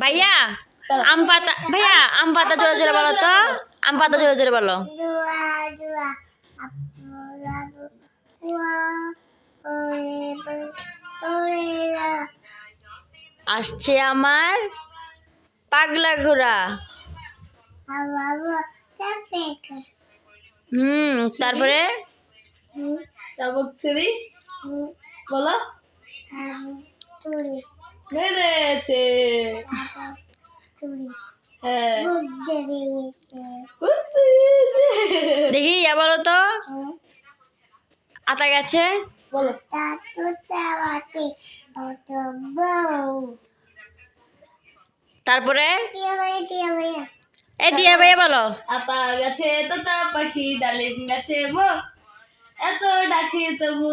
ভাইয়া আম পাতা ভাইয়া আম পাতা জোরে জোরে বলো তো। আম পাতা জোরে জোরে বলো. আসছে আমার পাগলা ঘোড়া. হুম তারপরে? Hmm, চাবুক hmm, বলো. মেরেছে. হ্যাঁ। দেখি বলো তো. আতা গেছে বলো. তারপরে এ দিয়া ভাইয়া বলো আপা গাছে তোতা পাখি ডালিম গাছে এত ডাকি তবু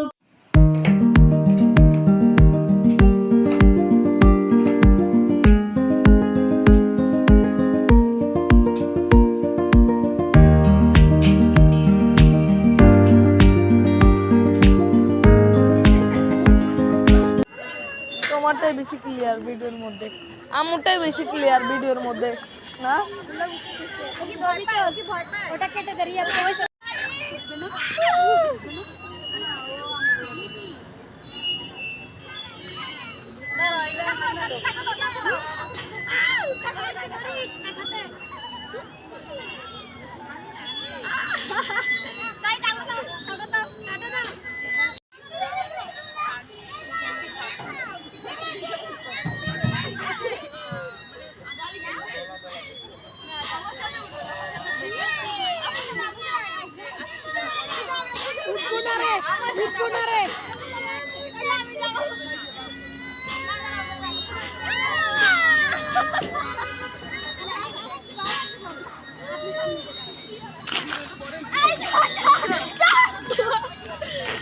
তোমারটাই বেশি ক্লিয়ার ভিডিওর মধ্যে। আমুরটাই বেশি ক্লিয়ার ভিডিওর মধ্যে না?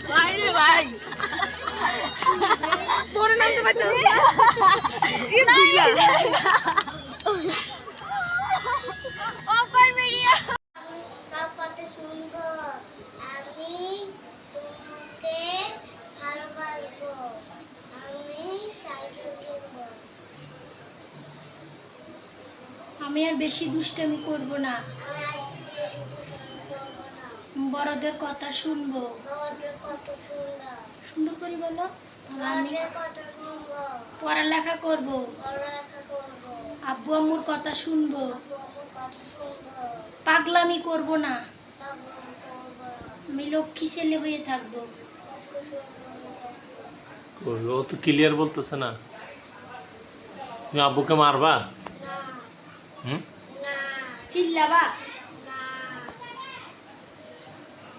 ভাই রে ভাই পরে নামতে পারতেছ আমি আর বেশি দুষ্টামি করব না। বড়দের কথা শুনব। সুন্দর করে বলো। পড়ালেখা করব। আব্বু আম্মুর কথা শুনব। পাগলামি করব না। আমি লক্ষ্মী ছেলে হয়ে থাকব। ও তো ক্লিয়ার বলতেছে না। তুমি আব্বুকে মারবা? হুম? চিল্লাবা।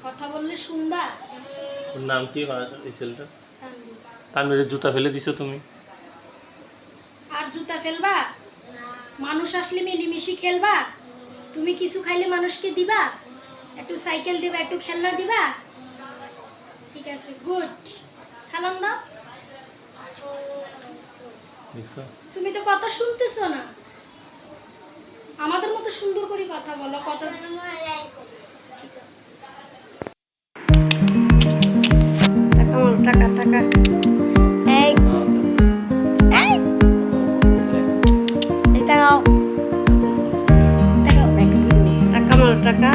কথা বললে শুনবা। ওর নাম কি হয় এই ছেলেটা তানভীর। জুতা ফেলে দিছো তুমি? আর জুতা ফেলবা? মানুষ আসলে মিলিমিশি খেলবা? তুমি কিছু খাইলে মানুষকে দিবা? একটু সাইকেল দিবা একটু খেলনা দিবা? ঠিক আছে গুড। সালাম দাও। তুমি তো কথা শুনতেছো না। আমাদের মতো সুন্দর করে কথা বলো কথা আসসালামু ঠিক আছে। টাকা টাকা এই এই। এই টাকাও টাকাও টাকা টাকা টাকা